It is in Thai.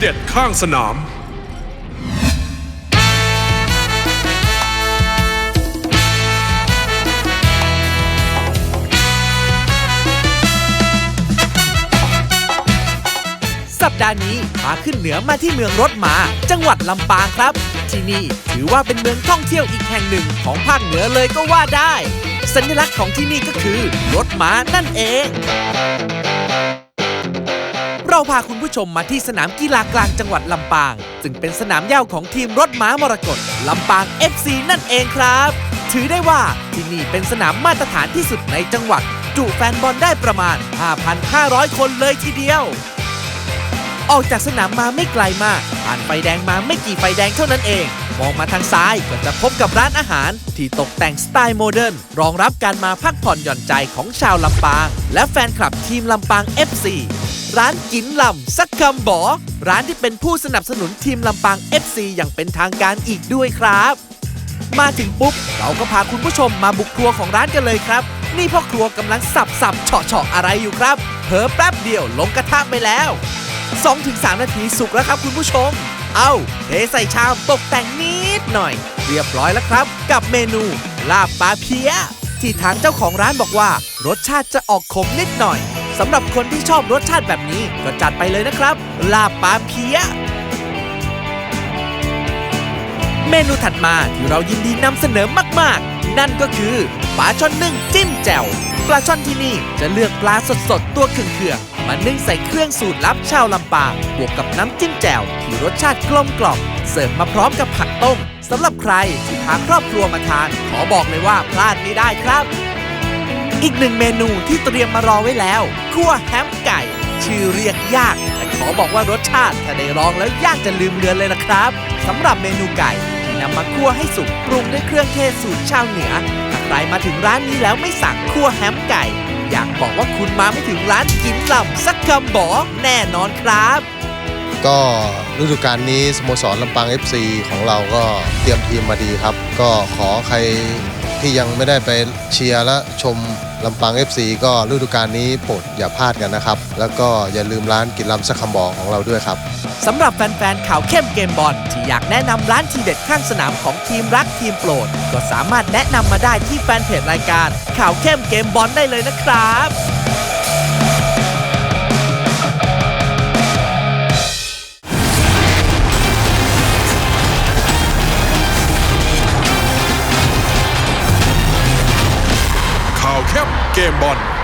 เด็ดข้างสนาม สัปดาห์นี้พาขึ้นเหนือมาที่เมืองรถมา จังหวัดลำปางครับ ที่นี่ถือว่าเป็นเมืองท่องเที่ยวอีกแห่งหนึ่งของภาคเหนือเลยก็ว่าได้ สัญลักษณ์ของที่นี่ก็คือรถม้านั่นเอง เราพาคุณผู้ชมมาที่สนามกีฬากลางจังหวัดลำปาง ซึ่งเป็นสนามเหย้าของทีมรถม้ามรกตลำปาง FC นั่นเองครับ ถือได้ว่าที่นี่เป็นสนามมาตรฐานที่สุดในจังหวัด จุแฟนบอลได้ประมาณ 5,500 คนเลยทีเดียว ออกจากสนามมาไม่ไกลมากผ่านไฟแดงมาไม่กี่ไฟแดงเท่านั้นเอง มองมาทางซ้ายก็จะพบกับร้านอาหาร ที่ตกแต่งสไตล์โมเดิร์นรองรับการมาพักผ่อนหย่อนใจของชาวลำปาง และแฟนคลับทีมลำปาง FC ร้านกินลำสักคำบอร้านที่เป็นผู้สนับสนุนทีมลำปาง FC อย่างเป็นทางการอีกด้วยครับ มาถึงปุ๊บ เราก็พาคุณผู้ชมมาบุกครัวของร้านกันเลยครับ นี่พ่อครัวกำลังสับสับเฉาะเฉาะอะไรอยู่ครับเผลอแป๊บเดียวลงกระทะไปแล้ว 2-3 นาทีสุกแล้วครับคุณผู้ชม เอาเทใส่ชามตกแต่งนิดหน่อย เรียบร้อยแล้วครับ กับเมนู ลาบปลาเพี้ย ที่ทางเจ้าของร้านบอกว่า รสชาติจะออกขมนิดหน่อยสำหรับคนที่ชอบรสชาติแบบนี้ก็จัดไปเลยนะครับ ลาบปลาเพี้ย เมนูถัดมาที่เรายินดีนำเสนอมาก ๆ นั่นก็คือปลาช่อนนึ่งจิ้มแจ่วปลาช่อนที่นี่จะเลือกปลาสดๆ ตัวเคืองๆ มานึ่งใส่เครื่องสูตรลับชาวลำปางบวกกับน้ำจิ้มแจ่วที่รสชาติกลมกล่อมเสิร์ฟมาพร้อมกับผักต้มสำหรับใครที่พาครอบครัวมาทาน ขอบอกเลยว่าพลาดไม่ได้ครับ อีกหนึ่งเมนูที่เตรียมมารอไว้แล้วคั่วแฮมไก่ ชื่อเรียกยาก แต่ขอบอกว่ารสชาติถ้าได้ลองแล้วยากจะลืมเลือนเลยนะครับสำหรับเมนูไก่ที่นำมาคั่วให้สุกปรุงด้วยเครื่องเทศสูตรชาวเหนือถ้าใครมาถึงร้านนี้แล้วไม่สั่งคั่วแฮมไก่ อยากบอกว่าคุณมาไม่ถึงร้านกินลำสักคำบอกแน่นอนครับ ก็ฤดูกาลนี้สโมสรลำปาง FC ของเราก็เตรียมทีมมาดีครับ ก็ขอใครที่ยังไม่ได้ไปเชียร์และชมลำปาง FC ก็ฤดูกาลนี้โปรดอย่าพลาดกันนะครับ แล้วก็อย่าลืมร้านกินลำสักคำบอกของเราด้วยครับ สำหรับแฟนๆ ข่าวเข้มเกมบอลที่อยากแนะนำร้านทีเด็ดข้างสนามของทีมรักทีมโปรด ก็สามารถแนะนำมาได้ที่แฟนเพจรายการ ข่าวเข้มเกมบอลได้เลยนะครับ ข่าวแคบเกมบอล